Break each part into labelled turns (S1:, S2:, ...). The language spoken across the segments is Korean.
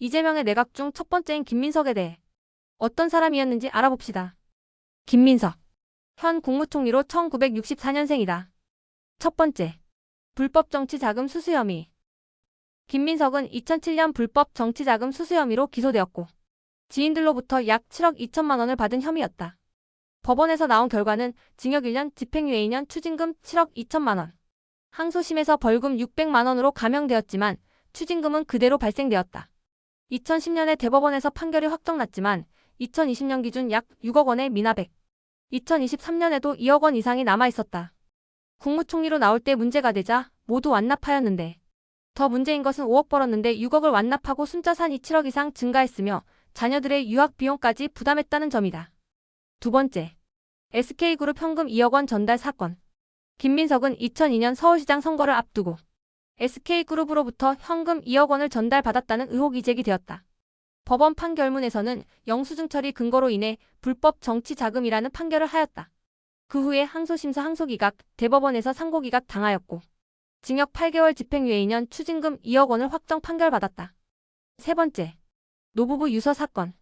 S1: 이재명의 내각 중 첫 번째인 김민석에 대해 어떤 사람이었는지 알아봅시다. 김민석. 현 국무총리로 1964년생이다. 첫 번째. 불법 정치 자금 수수 혐의. 김민석은 2007년 불법 정치 자금 수수 혐의로 기소되었고 지인들로부터 약 7억 2천만 원을 받은 혐의였다. 법원에서 나온 결과는 징역 1년, 집행유예 2년, 추징금 7억 2천만 원. 항소심에서 벌금 600만 원으로 감형되었지만 추징금은 그대로 발생되었다. 2010년에 대법원에서 판결이 확정났지만 2020년 기준 약 6억 원의 미납액. 2023년에도 2억 원 이상이 남아있었다. 국무총리로 나올 때 문제가 되자 모두 완납하였는데 더 문제인 것은 5억 벌었는데 6억을 완납하고 순자산이 7억 이상 증가했으며 자녀들의 유학 비용까지 부담했다는 점이다. 두 번째, SK그룹 현금 2억 원 전달 사건. 김민석은 2002년 서울시장 선거를 앞두고 SK그룹으로부터 현금 2억 원을 전달받았다는 의혹이 제기되었다. 법원 판결문에서는 영수증 처리 근거로 인해 불법 정치 자금이라는 판결을 하였다. 그 후에 항소심사 항소기각, 대법원에서 상고기각 당하였고 징역 8개월 집행유예 2년 추징금 2억 원을 확정 판결받았다. 세 번째, 노부부 유서 사건.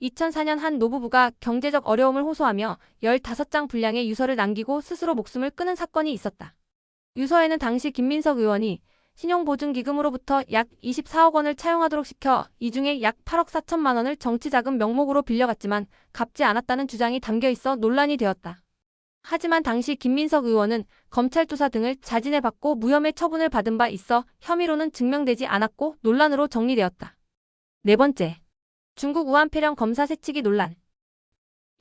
S1: 2004년 한 노부부가 경제적 어려움을 호소하며 15장 분량의 유서를 남기고 스스로 목숨을 끊은 사건이 있었다. 유서에는 당시 김민석 의원이 신용보증기금으로부터 약 24억 원을 차용하도록 시켜 이 중에 약 8억 4천만 원을 정치자금 명목으로 빌려갔지만 갚지 않았다는 주장이 담겨 있어 논란이 되었다. 하지만 당시 김민석 의원은 검찰 조사 등을 자진해받고 무혐의 처분을 받은 바 있어 혐의로는 증명되지 않았고 논란으로 정리되었다. 네 번째, 중국 우한 폐렴 검사 세치기 논란.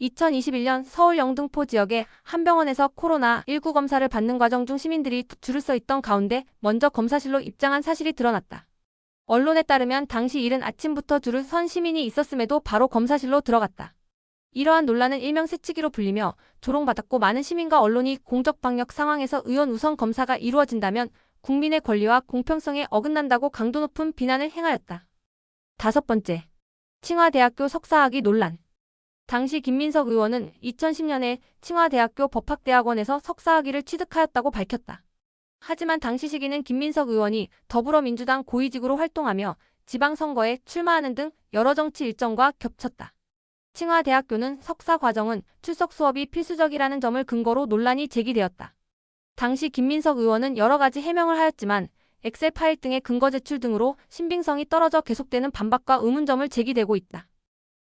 S1: 2021년 서울 영등포 지역의 한 병원에서 코로나19 검사를 받는 과정 중 시민들이 줄을 서 있던 가운데 먼저 검사실로 입장한 사실이 드러났다. 언론에 따르면 당시 이른 아침부터 줄을 선 시민이 있었음에도 바로 검사실로 들어갔다. 이러한 논란은 일명 세치기로 불리며 조롱받았고 많은 시민과 언론이 공적 방역 상황에서 의원 우선 검사가 이루어진다면 국민의 권리와 공평성에 어긋난다고 강도 높은 비난을 행하였다. 다섯 번째, 칭화대학교 석사학위 논란. 당시 김민석 의원은 2010년에 칭화대학교 법학대학원에서 석사학위를 취득하였다고 밝혔다. 하지만 당시 시기는 김민석 의원이 더불어민주당 고위직으로 활동하며 지방선거에 출마하는 등 여러 정치 일정과 겹쳤다. 칭화대학교는 석사 과정은 출석 수업이 필수적이라는 점을 근거로 논란이 제기되었다. 당시 김민석 의원은 여러 가지 해명을 하였지만 엑셀 파일 등의 근거 제출 등으로 신빙성이 떨어져 계속되는 반박과 의문점을 제기되고 있다.